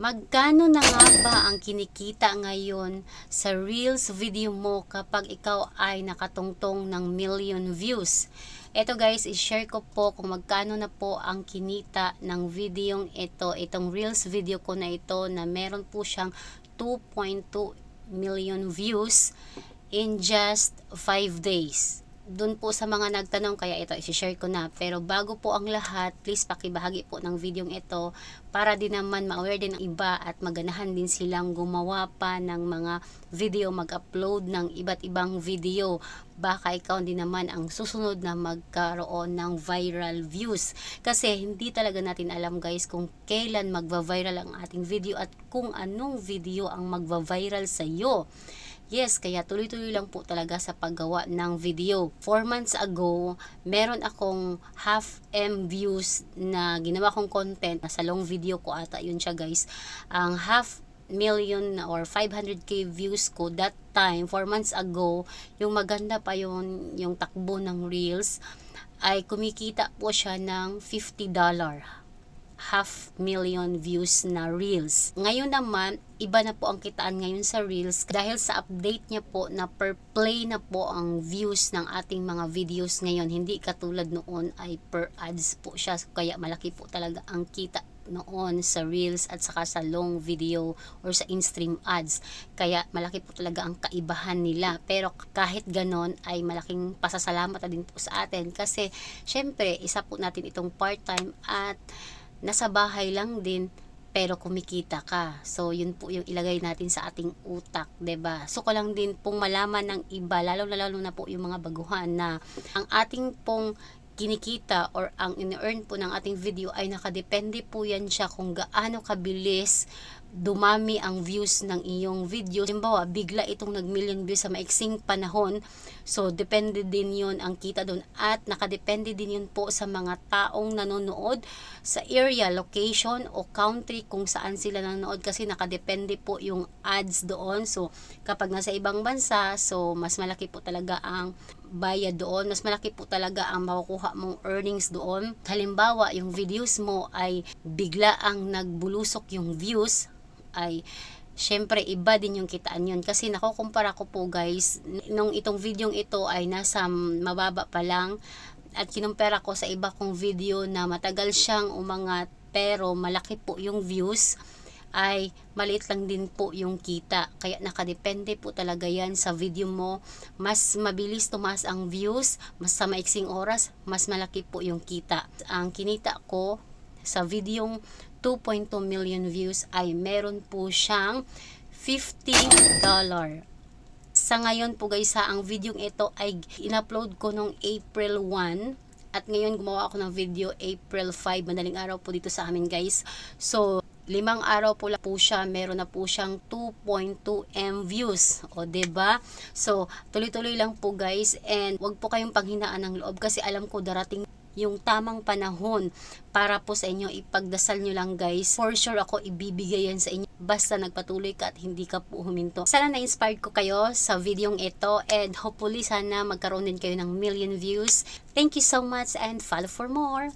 Magkano na nga ba ang kinikita ngayon sa Reels video mo kapag ikaw ay nakatungtong ng million views? Ito guys, i-share ko po kung magkano na po ang kinita ng videong ito, itong Reels video ko na ito na meron po siyang 2.2 million views in just 5 days dun po sa mga nagtanong kaya ito i-share ko na. Pero bago po ang lahat please pakibahagi po ng video ito para din naman ma-aware din ng iba at maganahan din silang gumawa pa ng mga video mag-upload ng iba't ibang video. Baka ikaw din naman ang susunod na magkaroon ng viral views. Kasi hindi talaga natin alam guys kung kailan magva-viral ang ating video at kung anong video ang magva-viral sa iyo Yes, kaya tuloy-tuloy lang po talaga sa paggawa ng video. 4 months ago, meron akong half M views na ginawa kong content. Nasa long video ko ata yun siya guys. Ang half million or 500k views ko that time, 4 months ago, yung maganda pa yun, yung takbo ng Reels, ay kumikita po siya ng $50 half million views na Reels. Ngayon naman, iba na po ang kitaan ngayon sa Reels dahil sa update niya po na per play na po ang views ng ating mga videos ngayon. Hindi katulad noon ay per ads po siya. Kaya malaki po talaga ang kita noon sa Reels at saka sa long video or sa in-stream ads. Kaya malaki po talaga ang kaibahan nila. Pero kahit ganon ay malaking pasasalamat na din po sa atin kasi syempre isa po natin itong part-time at nasa bahay lang din pero kumikita ka. So, yun po yung ilagay natin sa ating utak, 'di ba? So, ko lang din pong malaman ng iba, lalo na lalo na po yung mga baguhan na ang ating pong kinikita or ang in-earn po ng ating video ay nakadepende po yan siya kung gaano kabilis dumami ang views ng iyong video. Halimbawa, bigla itong nag-million views sa maiksing panahon. So, depende din yun ang kita doon. At nakadepende din yun po sa mga taong nanonood sa area, location o country kung saan sila nanonood kasi nakadepende po yung ads doon. So, kapag nasa ibang bansa, so mas malaki po talaga ang bayad doon. Mas malaki po talaga ang makukuha mong earnings doon. Halimbawa, yung videos mo ay bigla ang nagbulusok yung views, ay syempre iba din yung kitaan yun kasi nakukumpara ko po guys nung itong video ito ay nasa mababa pa lang at kinumpara ko sa iba kong video na matagal siyang umangat pero malaki po yung views ay maliit lang din po yung kita. Kaya nakadepende po talaga yan sa video mo. Mas mabilis tumaas ang views, mas sa maiksing oras, mas malaki po yung kita. Ang kinita ko sa videong 2.2 million views ay meron po siyang $50. Sa ngayon po guys ha, ang video ito ay in-upload ko nung April 1 at ngayon gumawa ako ng video April 5, madaling araw po dito sa amin guys. So, limang araw po lang po siya, meron na po siyang 2.2 M views. O, ba diba? So, tuloy-tuloy lang po guys and wag po kayong panghinaan ng loob kasi alam ko darating yung tamang panahon para po sa inyo ipagdasal nyo lang guys. For sure ako ibibigay yan sa inyo. Basta nagpatuloy ka at hindi ka po huminto. Sana na-inspired ko kayo sa videong ito and hopefully sana magkaroon din kayo ng million views. Thank you so much and follow for more